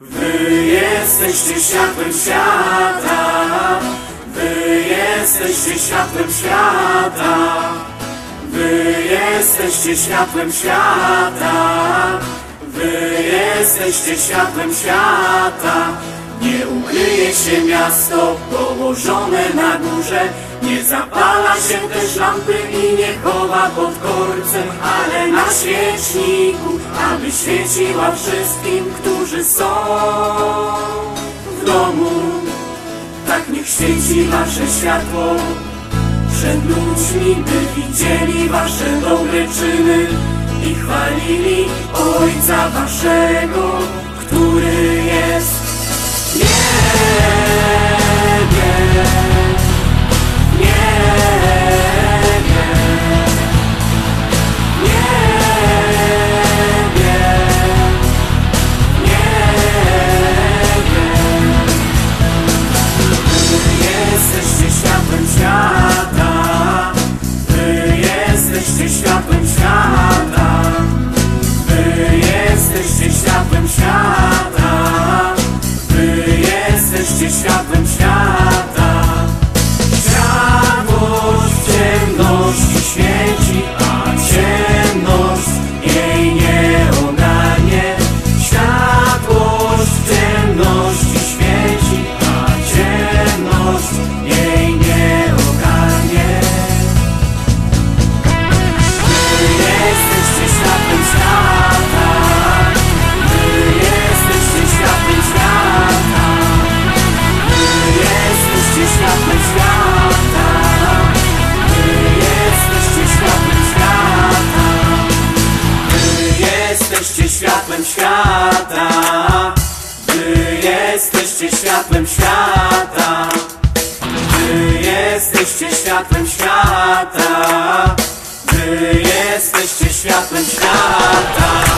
Wy jesteście światłem świata, Wy jesteście światłem świata, Wy jesteście światłem świata, Wy jesteście światłem świata. Nie ukryje się miasto położone na górze, nie zapala się też lampy i nie chowa pod korcem, ale na świeczniku, aby świeciła wszystkim, którzy są w domu. Tak niech świeci wasze światło przed ludźmi, by widzieli wasze dobre czyny i chwalili Ojca waszego, który jesteście światłem świata, Wy jesteście światłem świata, Wy jesteście światłem świata, Wy jesteście światłem świata.